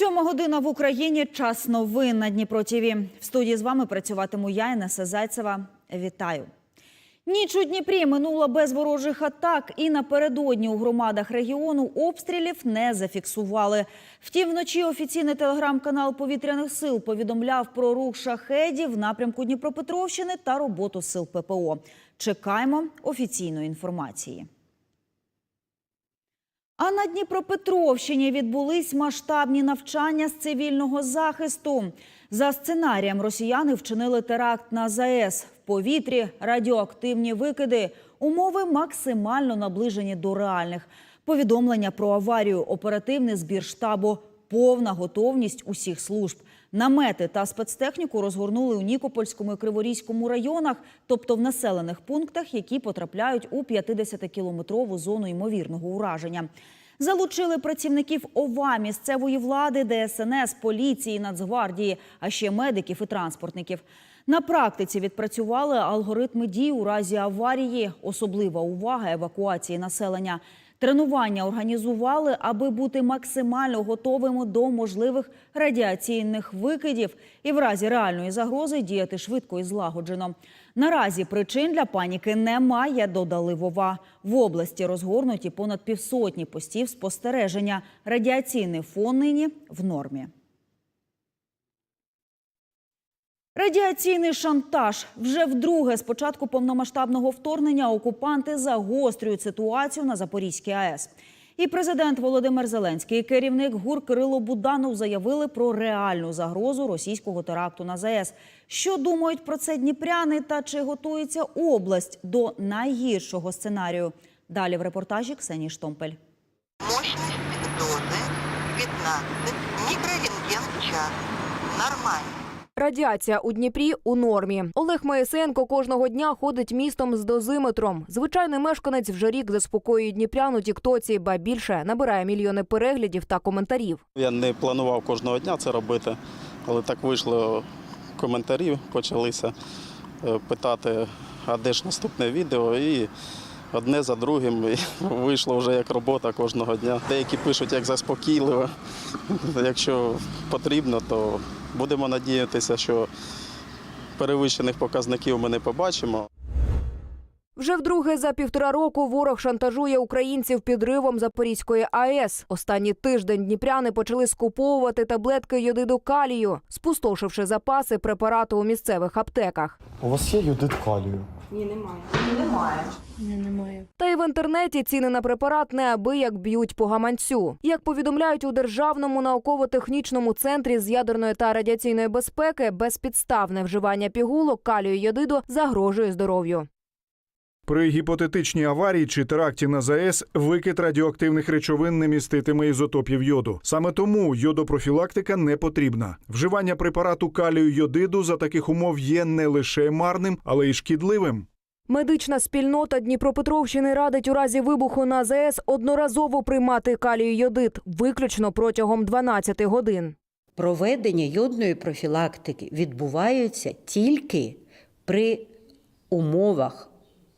Сьома година в Україні. Час новин на Дніпро ТІВІ. В студії з вами працюватиму я, Інеса Зайцева. Вітаю. Ніч у Дніпрі минула без ворожих атак, і напередодні у громадах регіону обстрілів не зафіксували. Втім, вночі офіційний телеграм-канал повітряних сил повідомляв про рух шахедів в напрямку Дніпропетровщини та роботу сил ППО. Чекаємо офіційної інформації. А на Дніпропетровщині відбулись масштабні навчання з цивільного захисту. За сценарієм росіяни вчинили теракт на ЗАЕС. В повітрі радіоактивні викиди. Умови максимально наближені до реальних. Повідомлення про аварію, оперативний збір штабу, повна готовність усіх служб. Намети та спецтехніку розгорнули у Нікопольському і Криворізькому районах, тобто в населених пунктах, які потрапляють у 50-кілометрову зону ймовірного ураження. Залучили працівників ОВА, місцевої влади, ДСНС, поліції, Нацгвардії, а ще медиків і транспортників. На практиці відпрацювали алгоритми дій у разі аварії, особлива увага евакуації населення. Тренування організували, аби бути максимально готовими до можливих радіаційних викидів і в разі реальної загрози діяти швидко і злагоджено. Наразі причин для паніки немає, додали Вова. В області розгорнуті понад півсотні постів спостереження. Радіаційний фон нині в нормі. Радіаційний шантаж вже вдруге з початку повномасштабного вторгнення окупанти загострюють ситуацію на Запорізькій АЕС. І президент Володимир Зеленський, і керівник ГУР Кирило Буданов заявили про реальну загрозу російського теракту на ЗАЕС. Що думають про це дніпряни та чи готується область до найгіршого сценарію? Далі в репортажі Ксенії Штомпель. Мощность дозы 15 микрорентген в час. Нормально. Радіація у Дніпрі у нормі. Олег Моєсенко кожного дня ходить містом з дозиметром. Звичайний мешканець вже рік заспокоює дніпрян у тіктоці, ба більше набирає мільйони переглядів та коментарів. Я не планував кожного дня це робити, але так вийшло коментарі, почалися е, питати, а де ж наступне відео, і одне за другим і вийшло вже як робота кожного дня. Деякі пишуть як заспокійливо. Якщо потрібно, то будемо надіятися, що перевищених показників ми не побачимо. Вже вдруге за півтора року ворог шантажує українців підривом Запорізької АЕС. Останній тиждень дніпряни почали скуповувати таблетки йодиду калію, спустошивши запаси препарату у місцевих аптеках. У вас є юдит калію? Ні, немає. Та й в інтернеті ціни на препарат неабияк б'ють по гаманцю. Як повідомляють у державному науково-технічному центрі з ядерної та радіаційної безпеки, безпідставне вживання пігулок калію йодиду загрожує здоров'ю. При гіпотетичній аварії чи теракті на ЗАЕС викид радіоактивних речовин не міститиме ізотопів йоду. Саме тому йодопрофілактика не потрібна. Вживання препарату калію йодиду за таких умов є не лише марним, але й шкідливим. Медична спільнота Дніпропетровщини радить у разі вибуху на ЗАЕС одноразово приймати калію йодид, виключно протягом 12 годин. Проведення йодної профілактики відбувається тільки при умовах.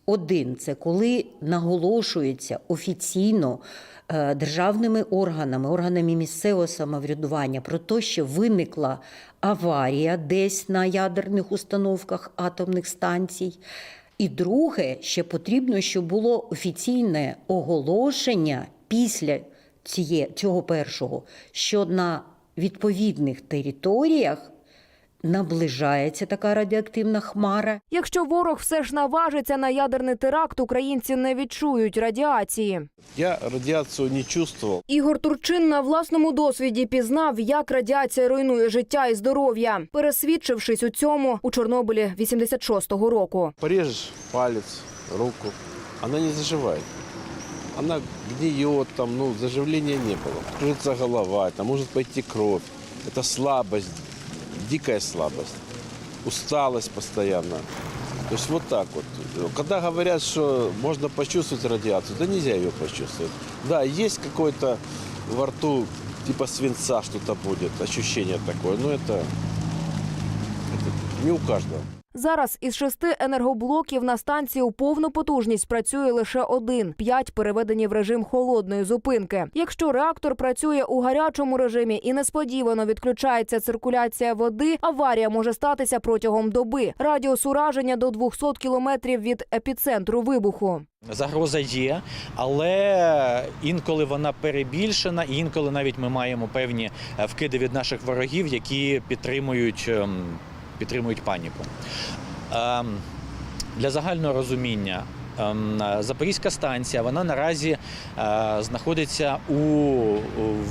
Один це коли наголошується офіційно е, державними органами, органами місцевого самоврядування про те, що виникла аварія десь на ядерних установках атомних станцій. І друге, ще потрібно, щоб було офіційне оголошення після цього першого, що на відповідних територіях наближається така радіоактивна хмара. Якщо ворог все ж наважиться на ядерний теракт, українці не відчують радіації. Я радиацию не чувствовал. Ігор Турчин на власному досвіді пізнав, як радіація руйнує життя і здоров'я, пересвідчившись у цьому у Чорнобилі 86-го року. Порежешь палец, руку, она не заживает. Она гниет, там, ну, заживления не было. Кружится голова, там может пойти кровь. Это слабость, дикая слабость. Усталость постоянно. То есть вот так вот. Когда говорят, что можно почувствовать радиацию, да нельзя ее почувствовать. Да, есть какой-то во рту типа свинца что-то будет, ощущение такое, но это, это не у каждого. Зараз із шести енергоблоків на станції у повну потужність працює лише один. П'ять переведені в режим холодної зупинки. Якщо реактор працює у гарячому режимі і несподівано відключається циркуляція води, аварія може статися протягом доби. Радіус ураження до 200 кілометрів від епіцентру вибуху. Загроза є, але інколи вона перебільшена, і інколи навіть ми маємо певні е, вкиди від наших ворогів, які підтримують, ем, підтримують паніку. Ем, Для загального розуміння. ем, Запорізька станція вона наразі е, знаходиться у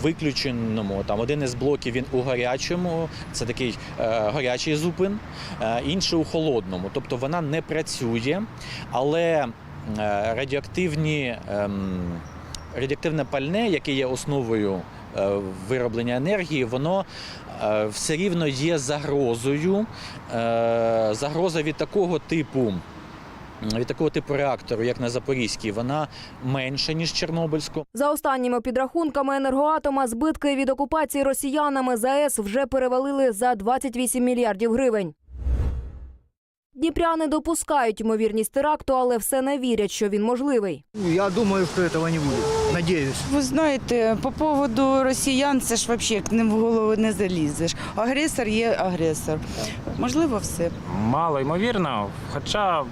виключеному. Там один із блоків він у гарячому, це такий е, гарячий зупин, е, інший у холодному. Тобто вона не працює, але радіоактивні, ем, радіоактивне пальне, яке є основою вироблення енергії, воно все рівно є загрозою. Е, Загроза від такого типу. Від такого типу реактору, як на Запорізькій, вона менша ніж Чорнобильську. За останніми підрахунками енергоатома, збитки від окупації росіянами ЗАЕС вже перевалили за 28 мільярдів гривень. Дніпряни допускають ймовірність теракту, але все не вірять, що він можливий. Ну, Я думаю, что этого не будет. Надеюсь. Ви знаєте, по поводу росіян, це ж взагалі к ним в голову не залізеш. Агресор є агресор. Можливо, все. Мало ймовірно, хоча,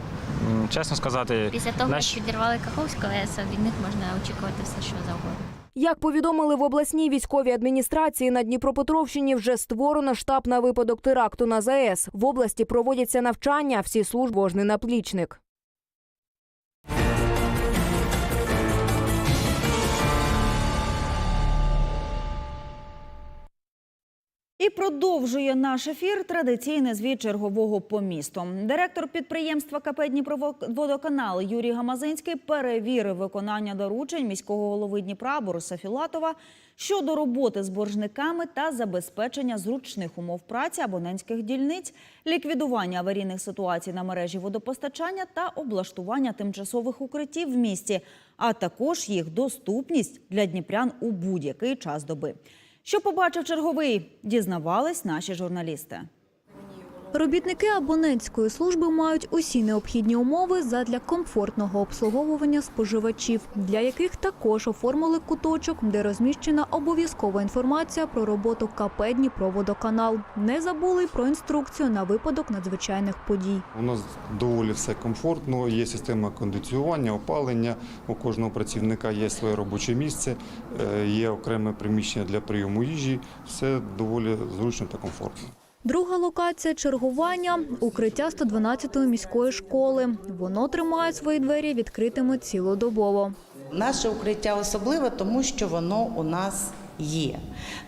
чесно сказати, Після того, Наш- як підірвали Каховську АЕС, від них можна очікувати все, що завгодно. Як повідомили в обласній військовій адміністрації, на Дніпропетровщині вже створено штаб на випадок теракту на ЗАЕС. В області проводяться навчання, всі служби ожний наплічник. І продовжує наш ефір традиційний звіт чергового по місту. Директор підприємства КП «Дніпроводоканал» Юрій Гамазинський перевірив виконання доручень міського голови Дніпра Бориса Філатова щодо роботи з боржниками та забезпечення зручних умов праці абонентських дільниць, ліквідування аварійних ситуацій на мережі водопостачання та облаштування тимчасових укриттів в місті, а також їх доступність для дніпрян у будь-який час доби. Що побачив черговий, дізнавались наші журналісти. Робітники абонентської служби мають усі необхідні умови задля комфортного обслуговування споживачів, для яких також оформили куточок, де розміщена обов'язкова інформація про роботу КП «Дніпроводоканал». Не забули про інструкцію на випадок надзвичайних подій. У нас доволі все комфортно, є система кондиціювання, опалення. У кожного працівника є своє робоче місце, е, є окреме приміщення для прийому їжі. Все доволі зручно та комфортно. Друга локація чергування – укриття 112-ї міської школи. Воно тримає свої двері відкритими цілодобово. Наше укриття особливе, тому що воно у нас є,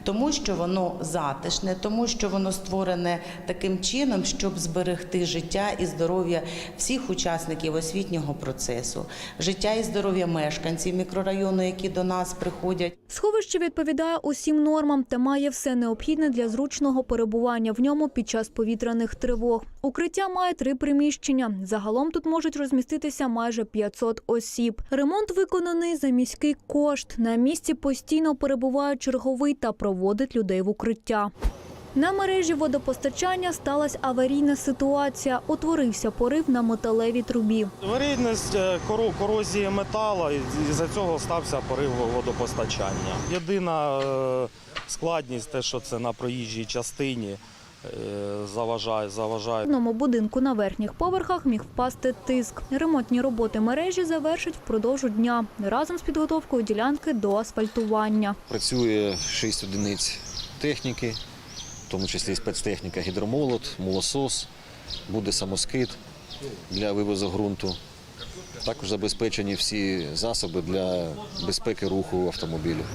тому що воно затишне, тому що воно створене таким чином, щоб зберегти життя і здоров'я всіх учасників освітнього процесу, життя і здоров'я мешканців мікрорайону, які до нас приходять. Сховище відповідає усім нормам та має все необхідне для зручного перебування в ньому під час повітряних тривог. Укриття має три приміщення. Загалом тут можуть розміститися майже 500 осіб. Ремонт виконаний за міський кошт. На місці постійно перебуває черговий та проводить людей в укриття. На мережі водопостачання сталася аварійна ситуація. Утворився порив на металевій трубі. Варійність корозії металу, і за цього стався порив водопостачання. Єдина е, складність, те, що це на проїжджій частині, е, заважає, В одному будинку на верхніх поверхах міг впасти тиск. Ремонтні роботи мережі завершать впродовж дня разом з підготовкою ділянки до асфальтування. Працює 6 одиниць техніки, в тому числі спецтехніка гідромолот, молосос, буде самоскид для вивозу ґрунту. Також забезпечені всі засоби для безпеки руху автомобілів.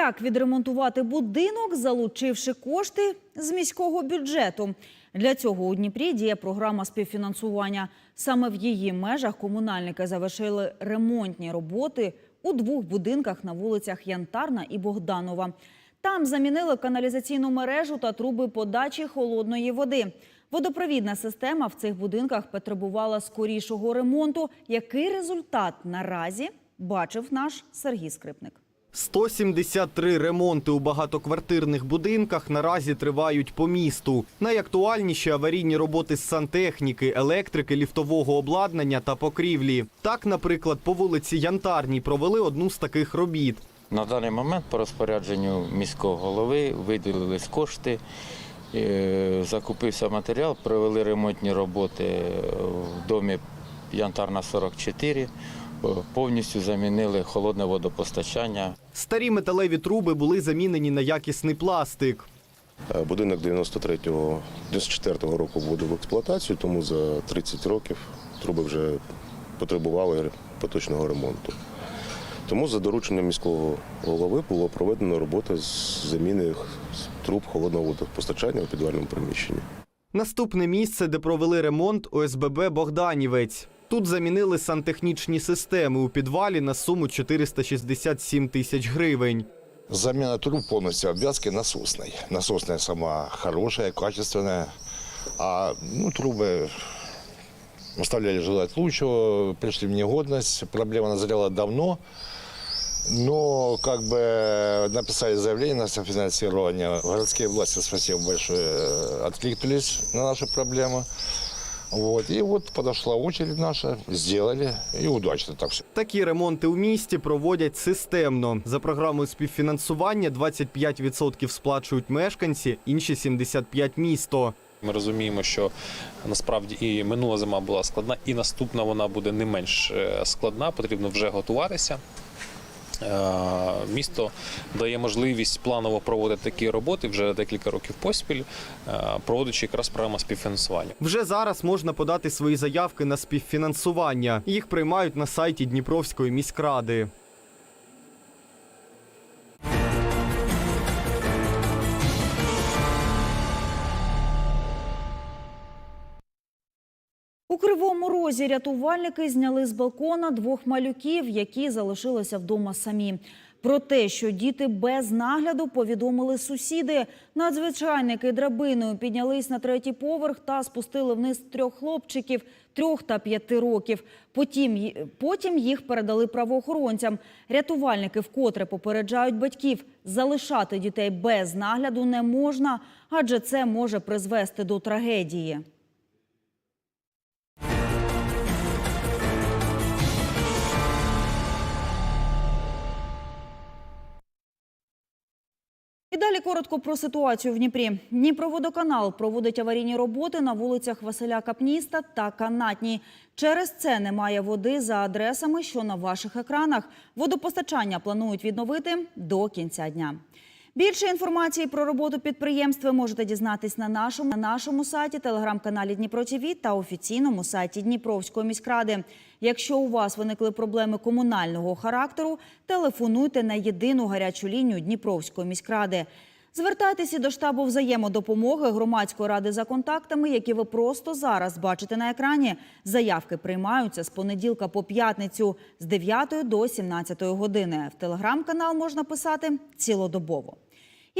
Як відремонтувати будинок, залучивши кошти з міського бюджету? Для цього у Дніпрі діє програма співфінансування. Саме в її межах комунальники завершили ремонтні роботи у двох будинках на вулицях Янтарна і Богданова. Там замінили каналізаційну мережу та труби подачі холодної води. Водопровідна система в цих будинках потребувала скорішого ремонту. Який результат наразі бачив наш Сергій Скрипник? 173 ремонти у багатоквартирних будинках наразі тривають по місту. Найактуальніші аварійні роботи з сантехніки, електрики, ліфтового обладнання та покрівлі. Так, наприклад, по вулиці Янтарній провели одну з таких робіт. На даний момент по розпорядженню міського голови виділились кошти, е, закупився матеріал, провели ремонтні роботи в домі Янтарна 44, е, повністю замінили холодне водопостачання. Старі металеві труби були замінені на якісний пластик. Е, Будинок 93-го, 94-го року вводив в експлуатацію, тому за 30 років труби вже потребували поточного ремонту. Тому за дорученням міського голови було проведено робота з заміни труб холодного водопостачання у підвальному приміщенні. Наступне місце, де провели ремонт ОСББ Богданівець. Тут замінили сантехнічні системи у підвалі на суму 467 тисяч гривень. Замена труб полностью обвязки насосной. Насосная сама хорошая, качественная. А ну, трубы оставляли желать лучшего, пришли в негодность. Проблема назрела давно. Но как бы написали заявление на софинансирование. Городские власти, спасибо большое, откликнулись на нашу проблему. Вот. И вот подошла очередь наша, сделали, и удачно так все. Такі ремонти у місті проводять системно. За програмою співфінансування 25% сплачують мешканці, інші 75% – місто. Ми розуміємо, що насправді і минула зима була складна, і наступна вона буде не менш е, складна. Потрібно вже готуватися. Е, Місто дає можливість планово проводити такі роботи вже декілька років поспіль, е, проводячи якраз програму співфінансування. Вже зараз можна подати свої заявки на співфінансування. Їх приймають на сайті Дніпровської міськради. У Кривому Розі рятувальники зняли з балкона двох малюків, які залишилися вдома самі. Про те, що діти без нагляду повідомили сусіди. Надзвичайники драбиною піднялись на третій поверх та спустили вниз трьох хлопчиків трьох та п'яти років. Потім, потім їх передали правоохоронцям. Рятувальники вкотре попереджають батьків, залишати дітей без нагляду не можна, адже це може призвести до трагедії. Далі коротко про ситуацію в Дніпрі. Дніпроводоканал проводить аварійні роботи на вулицях Василя Капніста та Канатній. Через це немає води за адресами, що на ваших екранах. Водопостачання планують відновити до кінця дня. Більше інформації про роботу підприємств ви можете дізнатись на нашому, на нашому сайті, телеграм-каналі Дніпро ТІВІ та офіційному сайті Дніпровської міськради. Якщо у вас виникли проблеми комунального характеру, телефонуйте на єдину гарячу лінію Дніпровської міськради. Звертайтеся до штабу взаємодопомоги громадської ради за контактами, які ви просто зараз бачите на екрані. Заявки приймаються з понеділка по п'ятницю з 9 до 17 години. В телеграм-канал можна писати цілодобово.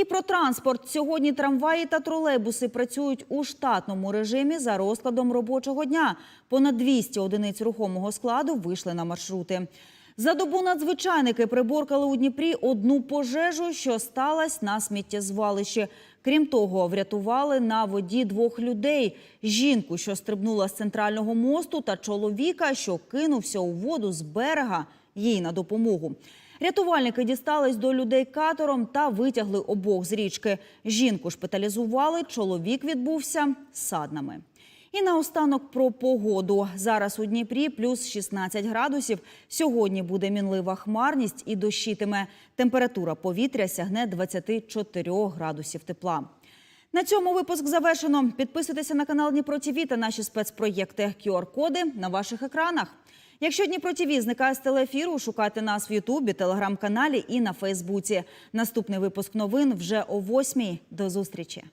І про транспорт. Сьогодні трамваї та тролейбуси працюють у штатному режимі за розкладом робочого дня. Понад 200 одиниць рухомого складу вийшли на маршрути. За добу надзвичайники приборкали у Дніпрі одну пожежу, що сталася на сміттєзвалищі. Крім того, врятували на воді двох людей: жінку, що стрибнула з центрального мосту, та чоловіка, що кинувся у воду з берега їй на допомогу. Рятувальники дістались до людей катером та витягли обох з річки. Жінку шпиталізували, чоловік відбувся саднами. І наостанок про погоду. Зараз у Дніпрі плюс 16 градусів. Сьогодні буде мінлива хмарність і дощитиме. Температура повітря сягне 24 градусів тепла. На цьому випуск завершено. Підписуйтеся на канал Дніпро ТІВІ та наші спецпроєкти. QR-коди на ваших екранах. Якщо Дніпро ТІВІ зникає з телеефіру, шукайте нас в Ютубі, телеграм-каналі і на Фейсбуці. Наступний випуск новин вже о 8 До зустрічі.